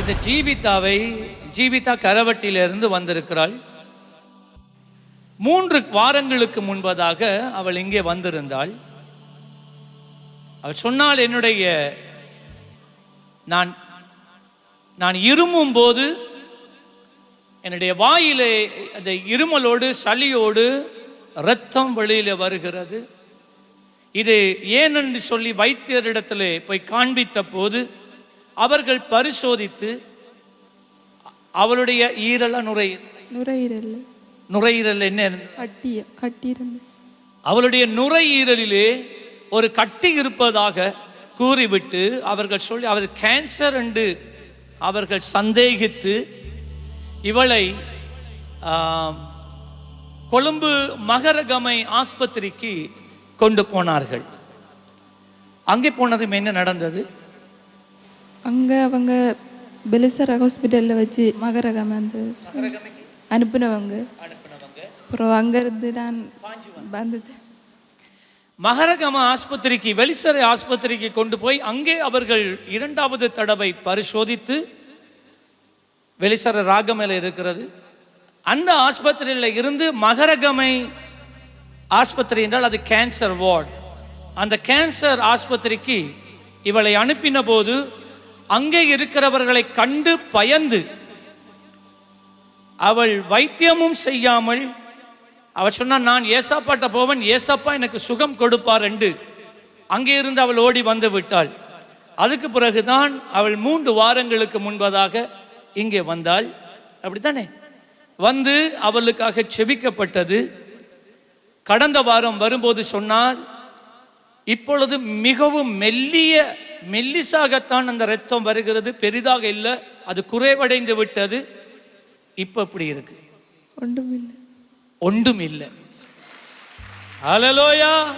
இந்த ஜீவிதாவை ஜீவிதா கரவட்டியிலிருந்து வந்திருக்கிறாள். மூன்று வாரங்களுக்கு முன்பதாக அவள் இங்கே வந்திருந்தாள். அவள் சொன்னால் என்னுடைய நான் நான் இருமும் போது என்னுடைய வாயிலே அந்த இருமலோடு சளியோடு இரத்தம் வெளியில வருகிறது. இது ஏனென்று சொல்லி வைத்தியரிடத்தில் போய் காண்பித்த போது அவர்கள் பரிசோதித்து அவளுடைய ஈரல நுரையீரல். நுரையீரல். நுரையீரல் என்ன? கட்டிய கட்டியிருந்து. அவளுடைய நுரையீரலிலே ஒரு கட்டி இருப்பதாக கூறிவிட்டு அவர்கள் சொல்லி அவர் கேன்சர் என்று அவர்கள் சந்தேகித்து இவளை கொழும்பு மகரகமை ஆஸ்பத்திரிக்கு கொண்டு போனார்கள். அங்கே போனதும் என்ன நடந்தது? அங்கே அவங்க பெலிசர் ஹாஸ்பிட்டலில் வச்சு மகரகம் அந்த அனுப்புனவங்க. அப்புறம் அங்கேருந்து நான் வந்தது. மகரகம ஆஸ்பத்திரிக்கு வெளிசரை ஆஸ்பத்திரிக்கு கொண்டு போய் அங்கே அவர்கள் இரண்டாவது தடவை பரிசோதித்து வெளிசர ராகமையில் இருக்கிறது. அந்த ஆஸ்பத்திரியில் இருந்து மகரகமை ஆஸ்பத்திரி என்றால் அது கேன்சர் வார்டு அந்த கேன்சர் ஆஸ்பத்திரிக்கு இவளை அனுப்பின போது அங்கே இருக்கிறவர்களை கண்டு பயந்து அவள் வைத்தியமும் செய்யாமல் அவள் சொன்னால் நான் ஏசாப்பாட்ட போவன் ஏசப்பா எனக்கு சுகம் கொடுப்பார் என்று அங்கே இருந்து அவள் ஓடி வந்து விட்டாள். அதுக்கு பிறகுதான் அவள் மூன்று வாரங்களுக்கு முன்பதாக இங்கே வந்தாள். அப்படித்தானே? வந்து அவளுக்காக செபிக்கப்பட்டது. கடந்த வாரம் வரும்போது சொன்னால் இப்பொழுது மிகவும் மெல்லிய மெல்லிசாகத்தான் அந்த ரத்தம் வருகிறது. பெரிதாக இல்லை. அது குறைவடைந்து விட்டது. இப்போ இப்படி இருக்கு. ஒன்றுமில்லை ஒன்றும் இல்லை. அலலோயா